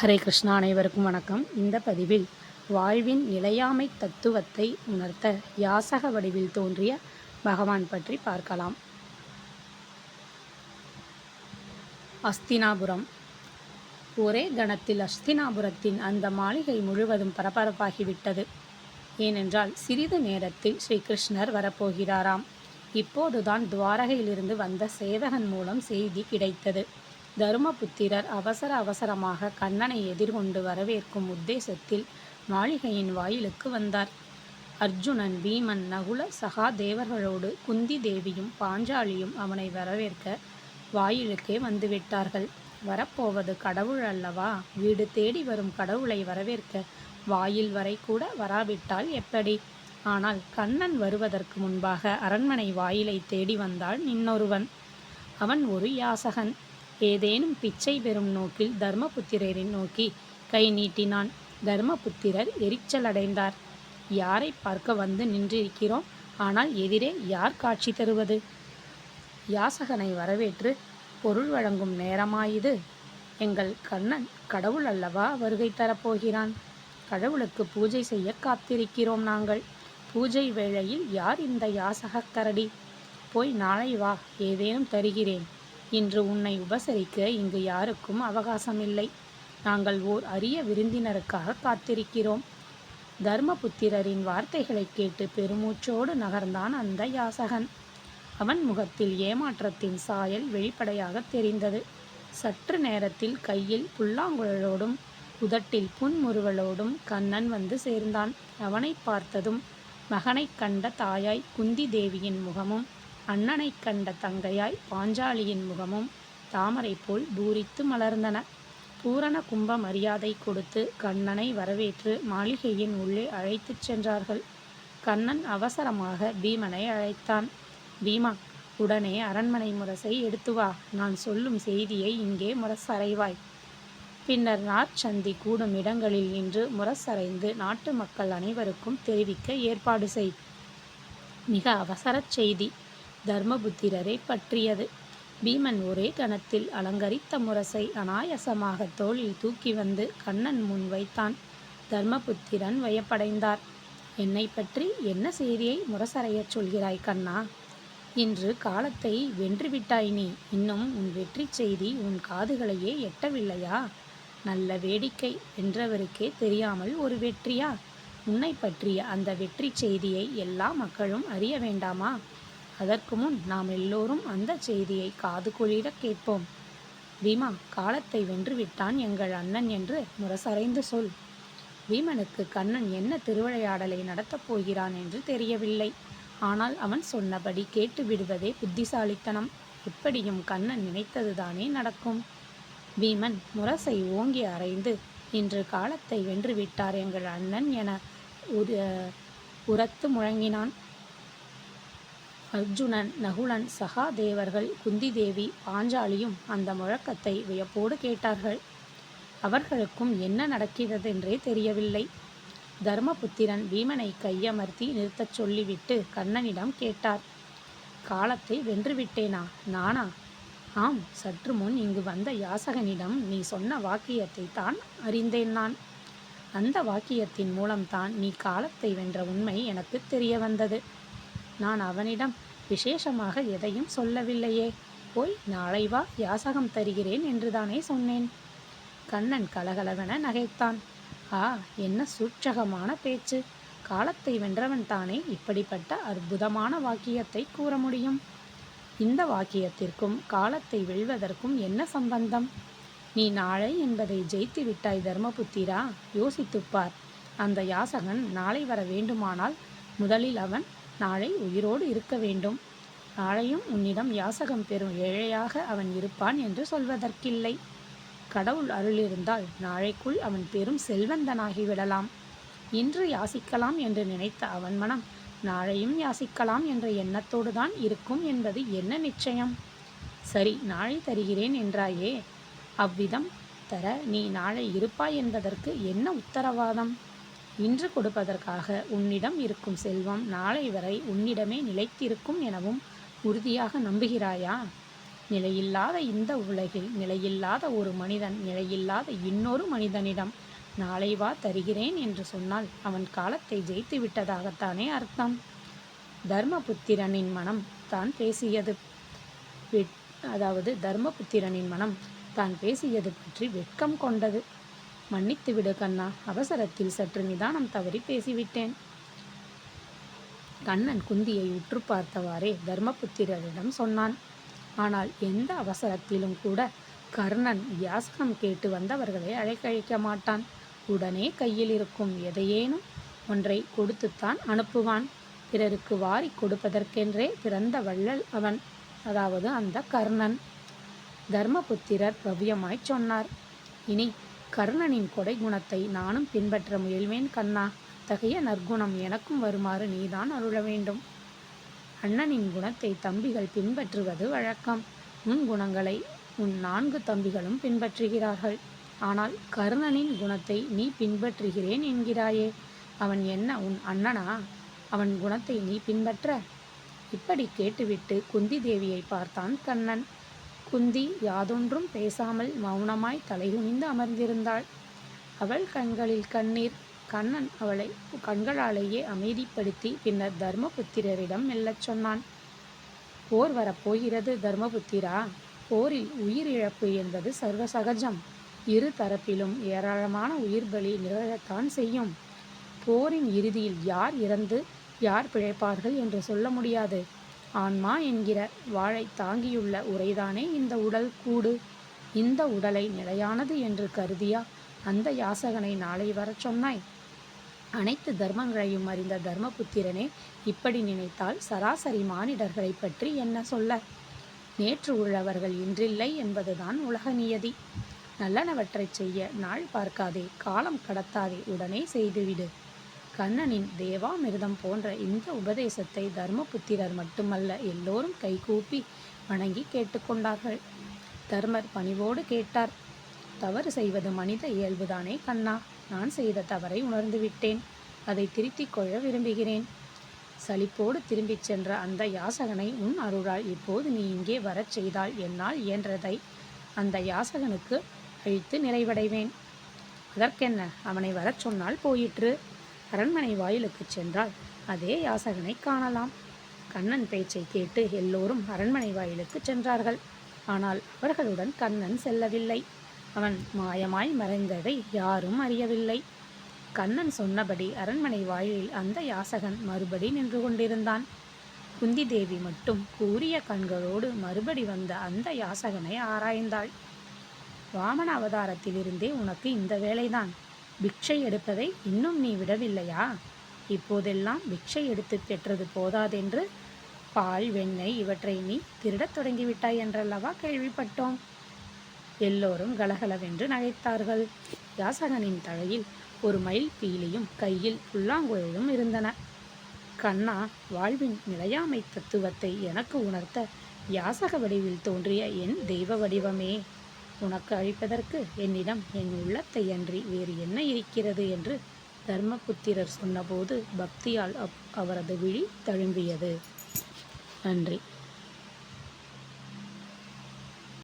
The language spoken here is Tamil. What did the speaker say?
ஹரே கிருஷ்ணா அனைவருக்கும் வணக்கம். இந்த பதிவில் வாழ்வின் நிலையாமை தத்துவத்தை உணர்த்த யாசக வடிவில் தோன்றிய பகவான் பற்றி பார்க்கலாம். அஸ்தினாபுரம். ஒரே கணத்தில் அஸ்தினாபுரத்தின் அந்த மாளிகை முழுவதும் பரபரப்பாகிவிட்டது. ஏனென்றால் சிறிது நேரத்தில் ஸ்ரீகிருஷ்ணர் வரப்போகிறாராம். இப்போதுதான் துவாரகையிலிருந்து வந்த சேவகன் மூலம் செய்தி கிடைத்தது. தருமபுத்திரர் அவசர அவசரமாக கண்ணனை எதிர்கொண்டு வரவேற்கும் உத்தேசத்தில் மாளிகையின் வாயிலுக்கு வந்தார். அர்ஜுனன் பீமன் நகுல சகாதேவர்களோடு குந்தி தேவியும் பாஞ்சாலியும் அவனை வரவேற்க வாயிலுக்கே வந்துவிட்டார்கள். வரப்போவது கடவுள் அல்லவா? வீடு தேடி வரும் கடவுளை வரவேற்க வாயில் வரை கூட வராவிட்டால் எப்படி? ஆனால் கண்ணன் வருவதற்கு முன்பாக அரண்மனை வாயிலை தேடி வந்தாள் இன்னொருவன் அவன் ஒரு யாசகன். ஏதேனும் பிச்சை பெறும் நோக்கில் தர்மபுத்திரரை நோக்கி கை நீட்டினான். தர்மபுத்திரர் எரிச்சலடைந்தார். யாரை பார்க்க வந்து நின்றிருக்கிறோம்? ஆனால் எதிரே யார் காட்சி தருவது? யாசகனை வரவேற்று பொருள் வழங்கும் நேரமாயுது. எங்கள் கண்ணன் கடவுள் அல்லவா வருகை தரப்போகிறான்? கடவுளுக்கு பூஜை செய்ய காத்திருக்கிறோம் நாங்கள். பூஜை வேளையில் யார் இந்த யாசகக்கரடி போய் நாளை வா ஏதேனும் தருகிறேன். இன்று உன்னை உபசரிக்க இங்கு யாருக்கும் அவகாசமில்லை. நாங்கள் ஓர் அரிய விருந்தினருக்காக காத்திருக்கிறோம். தர்மபுத்திரரின் வார்த்தைகளை கேட்டு பெருமூச்சோடு நகர்ந்தான் அந்த யாசகன். அவன் முகத்தில் ஏமாற்றத்தின் சாயல் வெளிப்படையாக தெரிந்தது. சற்று நேரத்தில் கையில் புல்லாங்குழலோடும் உதட்டில் புன்முறுவலோடும் கண்ணன் வந்து சேர்ந்தான். அவனை பார்த்ததும் மகனைக் கண்ட தாயாய் குந்தி தேவியின் முகமும் அண்ணனைக் கண்ட தங்கையாய் பாஞ்சாலியின் முகமும் தாமரை போல் பூரித்து மலர்ந்தன. பூரண கும்ப மரியாதை கொடுத்து கண்ணனை வரவேற்று மாளிகையின் உள்ளே அழைத்துச் சென்றார்கள். கண்ணன் அவசரமாக பீமனை அழைத்தான். பீமா உடனே அரண்மனை முரசை எடுத்து வா. நான் சொல்லும் செய்தியை இங்கே முரசறைவாய். பின்னர் நாற்சந்தி கூடும் இடங்களில் நின்று முரசறைந்து நாட்டு மக்கள் அனைவருக்கும் தெரிவிக்க ஏற்பாடு செய். மிக அவசரச் செய்தி. தர்மபுத்திரரை பற்றியது. பீமன் ஒரே கணத்தில் அலங்கரித்த முரசை அனாயசமாக தோளில் தூக்கி வந்து கண்ணன் முன் வைத்தான். தர்மபுத்திரன் வயப்படைந்தார். என்னை பற்றி என்ன செய்தியை முரசறையச் சொல்கிறாய் கண்ணா? இன்று காலத்தை வென்றுவிட்டாய் நீ. இன்னும் உன் வெற்றி செய்தி உன் காதுகளையே எட்டவில்லையா? நல்ல வேடிக்கை வென்றவருக்கே தெரியாமல் ஒரு வெற்றியா? உன்னை பற்றிய அந்த வெற்றி செய்தியை எல்லா மக்களும் அறிய வேண்டாமா? அதற்கு முன் நாம் எல்லோரும் அந்த செய்தியை காது குளிர கேட்போம். பீமா காலத்தை வென்று விட்டான் எங்கள் அண்ணன் என்று முரசறைந்து சொல். பீமனுக்கு கண்ணன் என்ன திருவிளையாடலை நடத்தப் போகிறான் என்று தெரியவில்லை. ஆனால் அவன் சொன்னபடி கேட்டு விடுவதே புத்திசாலித்தனம். எப்படியும் கண்ணன் நினைத்ததுதானே நடக்கும். பீமன் முரசை ஓங்கி அறைந்து இன்று காலத்தை வென்றுவிட்டார் எங்கள் அண்ணன் என உரத்து முழங்கினான். அர்ஜுனன் நகுலன் சகாதேவர்கள் குந்திதேவி பாஞ்சாலியும் அந்த முழக்கத்தை வியப்போடு கேட்டார்கள். அவர்களுக்கும் என்ன நடக்கிறது என்றே தெரியவில்லை. தர்மபுத்திரன் பீமனை கையமர்த்தி நிறுத்தச் சொல்லிவிட்டு கண்ணனிடம் கேட்டார். காலத்தை வென்றுவிட்டேனா? நானா? ஆம் சற்று முன் இங்கு வந்த யாசகனிடம் நீ சொன்ன வாக்கியத்தை தான் அறிந்தேன் நான். அந்த வாக்கியத்தின் மூலம்தான் நீ காலத்தை வென்ற உண்மை எனக்கு தெரிய வந்தது நான் அவனிடம் விசேஷமாக எதையும் சொல்லவில்லையே. போய் நாளை வா யாசகம் தருகிறேன் என்றுதானே சொன்னேன். கண்ணன் கலகலவென நகைத்தான். ஆ என்ன சூட்சகமான பேச்சு. காலத்தை வென்றவன் தானே இப்படிப்பட்ட அற்புதமான வாக்கியத்தை கூற முடியும்? இந்த வாக்கியத்திற்கும் காலத்தை வெல்வதற்கும் என்ன சம்பந்தம்? நீ நாளை என்பதை ஜெயித்து விட்டாய் தர்மபுத்திரா? யோசித்துப்பார் அந்த யாசகன் நாளை வர வேண்டுமானால் முதலில் அவன் நாளை உயிரோடு இருக்க வேண்டும். நாளையும் உன்னிடம் யாசகம் பெறும் ஏழையாக அவன் இருப்பான் என்று சொல்வதற்கில்லை. கடவுள் அருளிருந்தால் நாளைக்குள் அவன் பெரும் செல்வந்தனாகிவிடலாம் இன்று யாசிக்கலாம் என்று நினைத்த அவன் மனம் நாளையும் யாசிக்கலாம் என்ற எண்ணத்தோடு தான் இருக்கும் என்பது என்ன நிச்சயம்? சரி நாளை தருகிறேன் என்றாயே. அவ்விதம் தர நீ நாளை இருப்பாய் என்பதற்கு என்ன உத்தரவாதம்? இன்று கொடுப்பதற்காக உன்னிடம் இருக்கும் செல்வம் நாளை வரை உன்னிடமே நிலைத்திருக்கும் எனவும் உறுதியாக நம்புகிறாயா? நிலையில்லாத இந்த உலகில் நிலையில்லாத ஒரு மனிதன் நிலையில்லாத இன்னொரு மனிதனிடம் நாளை வா தருகிறேன் என்று சொன்னால் அவன் காலத்தை ஜெயித்து விட்டதாகத்தானே அர்த்தம்? தர்மபுத்திரனின் மனம் தான் பேசியது வெட்- அதாவது தர்மபுத்திரனின் மனம் தான் பேசியது பற்றி வெட்கம் கொண்டது. மன்னித்து விடு கண்ணா. அவசரத்தில் சற்று நிதானம் தவறி பேசிவிட்டேன். கண்ணன் குந்தியை உற்று பார்த்தவாறே தர்மபுத்திரரிடம் சொன்னான். ஆனால் எந்த அவசரத்திலும் கூட கர்ணன் யாசகம் கேட்டு வந்தவர்களை அழைக்கழிக்க மாட்டான். உடனே கையில் இருக்கும் எதையேனும் ஒன்றை கொடுத்துத்தான் அனுப்புவான். பிறருக்கு வாரி கொடுப்பதற்கென்றே பிறந்த வள்ளல் அவன் அதாவது அந்த கர்ணன். தர்மபுத்திரர் பவ்யமாய் சொன்னார். இனி கர்ணனின் கொடை குணத்தை நானும் பின்பற்ற முயல்வேன் கண்ணா. அத்தகைய நற்குணம் எனக்கும் வருமாறு நீதான் அருள வேண்டும். அண்ணனின் குணத்தை தம்பிகள் பின்பற்றுவது வழக்கம். உன் குணங்களை உன் நான்கு தம்பிகளும் பின்பற்றுகிறார்கள். ஆனால் கர்ணனின் குணத்தை நீ பின்பற்றுகிறேன் என்கிறாயே. அவன் என்ன உன் அண்ணனா? அவன் குணத்தை நீ பின்பற்ற? இப்படி கேட்டுவிட்டு குந்தி தேவியை பார்த்தான் கண்ணன். குந்தி யாதொன்றும் பேசாமல் மௌனமாய் தலைகுனிந்து அமர்ந்திருந்தாள். அவள் கண்களில் கண்ணீர் கண்ணன் அவளை கண்களாலேயே அமைதிப்படுத்தி பின்னர் தர்மபுத்திரரிடம் மெல்லச் சொன்னான். போர் வரப்போகிறது தர்மபுத்திரா. போரில் உயிரிழப்பு என்பது சர்வசகஜம். இரு தரப்பிலும் ஏராளமான உயிர் பலி நிகழத்தான் செய்யும். போரின் இறுதியில் யார் இறந்து யார் பிழைப்பார்கள் என்று சொல்ல முடியாது. ஆன்மா என்கிற வாழை தாங்கியுள்ள உரைதானே இந்த உடல் கூடு? இந்த உடலை நிலையானது என்று கருதியா? அந்த யாசகனை நாளை வரச் சொன்னாய். அனைத்து தர்மங்களையும் அறிந்த தர்மபுத்திரனே இப்படி நினைத்தால் சராசரி மானிடர்களை பற்றி என்ன சொல்ல? நேற்று உள்ளவர்கள் இன்றில்லை என்பதுதான் உலக நியதி. நல்லனவற்றைச் செய்ய நாள் பார்க்காதே காலம் கடத்தாதே உடனே செய்துவிடு. கண்ணனின் தேவாமிர்தம் போன்ற இந்த உபதேசத்தை தர்மபுத்திரர் மட்டுமல்ல எல்லோரும் கைகூப்பி வணங்கி கேட்டுக்கொண்டார்கள். தர்மர் பணிவோடு கேட்டார் தவறு செய்வது மனித இயல்புதானே கண்ணா? நான் செய்த தவறை உணர்ந்து விட்டேன். அதை திருத்திக் கொள்ள விரும்புகிறேன். சலிப்போடு திரும்பிச் சென்ற அந்த யாசகனை உன் அருளால் இப்போது நீ இங்கே வரச் செய்தால் என்னால் இயன்றதை அந்த யாசகனுக்கு அழித்து நிறைவடைவேன். அதற்கென்ன? அவனை வரச் சொன்னால் போயிற்று. அரண்மனை வாயிலுக்குச் சென்றால் அதே யாசகனை காணலாம். கண்ணன் பேச்சை கேட்டு எல்லோரும் அரண்மனை வாயிலுக்குச் சென்றார்கள். ஆனால் அவர்களுடன் கண்ணன் செல்லவில்லை. அவன் மாயமாய் மறைந்ததை யாரும் அறியவில்லை. கண்ணன் சொன்னபடி அரண்மனை வாயிலில் அந்த யாசகன் மறுபடி நின்று கொண்டிருந்தான். குந்தி தேவி மட்டும் கூறிய கண்களோடு மறுபடி வந்த அந்த யாசகனை ஆராய்ந்தாள். வாமன அவதாரத்திலிருந்தே உனக்கு இந்த வேலைதான். பிக்ஷை எடுப்பதை இன்னும் நீ விடவில்லையா? இப்போதெல்லாம் பிக்ஷை எடுத்து பெற்றது போதாதென்று பால் வெண்ணெய் இவற்றை நீ திருடத் தொடங்கிவிட்டாய் என்றல்லவா கேள்விப்பட்டோம்? எல்லோரும் கலகலவென்று நகைத்தார்கள். யாசகனின் தலையில் ஒரு மயில் பீலியும் கையில் புல்லாங்குழலும் இருந்தன. கண்ணா வாழ்வின் நிலையாமை தத்துவத்தை எனக்கு உணர்த்த யாசக வடிவில் தோன்றிய என் தெய்வ வடிவமே. உனக்கு அழிப்பதற்கு என்னிடம் என் உள்ளத்தை அன்றி வேறு என்ன இருக்கிறது? என்று தர்மபுத்திரர் சொன்னபோது பக்தியால் அப்- அவரது விழி தழும்பியது. நன்றி.